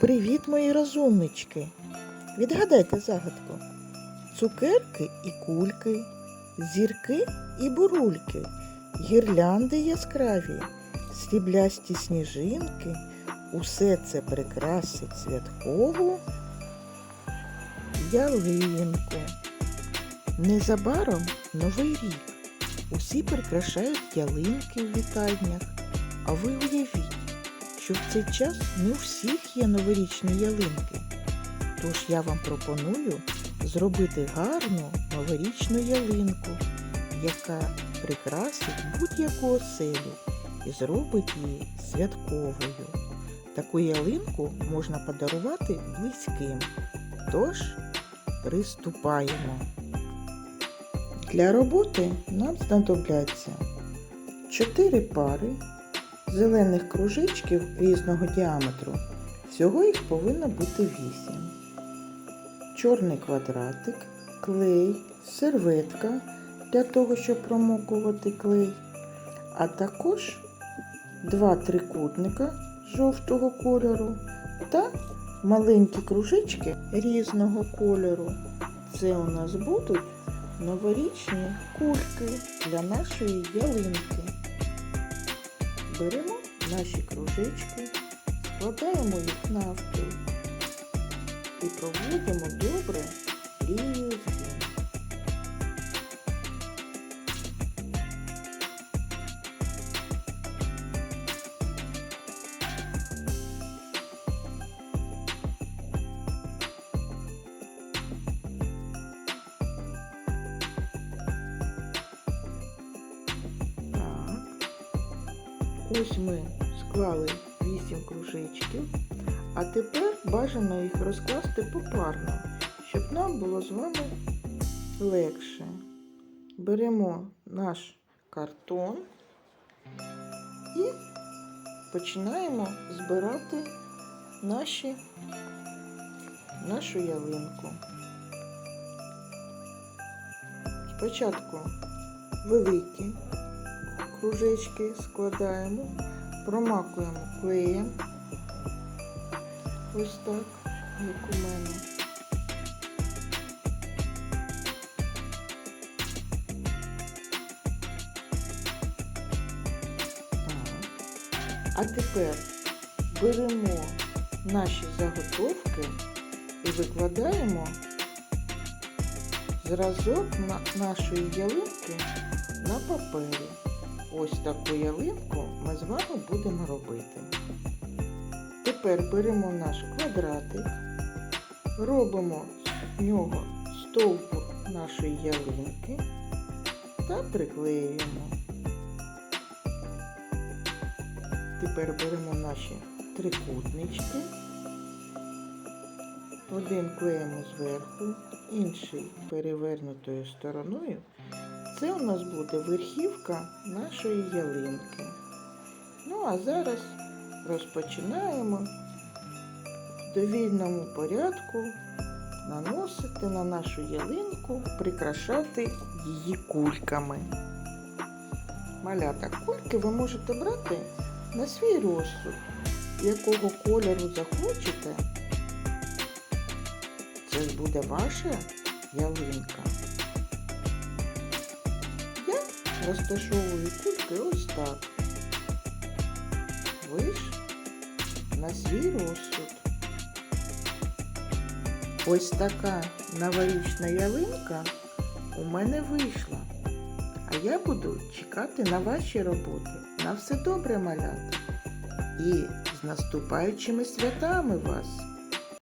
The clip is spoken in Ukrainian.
Привіт, мої розумнички! Відгадайте загадку. Цукерки і кульки, зірки і бурульки, гірлянди яскраві, сріблясті сніжинки. Усе це прикрасить святкову ялинку. Незабаром новий рік. Усі прикрашають ялинки в вітальнях. А ви уявіть, що в цей час не у всіх є новорічні ялинки. Тож я вам пропоную зробити гарну новорічну ялинку, яка прикрасить будь-яку оселю і зробить її святковою. Таку ялинку можна подарувати близьким. Тож приступаємо. Для роботи нам знадобляться 4 пари зелених кружечків різного діаметру. Всього їх повинно бути 8. Чорний квадратик, клей, серветка для того, щоб промокувати клей, а також два трикутника жовтого кольору та маленькі кружечки різного кольору. Це у нас будуть новорічні кульки для нашої ялинки. Беремо наші кружечки, складаємо їх навпіл і проводимо добре лінію згину. Ось ми склали 8 кружечків, а тепер бажано їх розкласти попарно, щоб нам було з вами легше. Беремо наш картон і починаємо збирати наші, нашу ялинку. Спочатку великі кружечки складаємо, промакуємо клеєм. Ось так, як у мене. А тепер беремо наші заготовки і викладаємо зразок на нашої ялинки на папері. Ось таку ялинку ми з вами будемо робити. Тепер беремо наш квадратик, робимо з нього стовбур нашої ялинки та приклеюємо. Тепер беремо наші трикутнички, один клеїмо зверху, інший перевернутою стороною. Це у нас буде верхівка нашої ялинки. Ну, а зараз розпочинаємо в довільному порядку наносити на нашу ялинку, прикрашати її кульками. Малята кульки ви можете брати на свій розсуд, якого кольору захочете. Це буде ваша ялинка. Розташовую кульки ось так. Ви ж на свій розсуд. Ось така новорічна ялинка у мене вийшла. А я буду чекати на ваші роботи. На все добре, малята. І з наступаючими святами вас!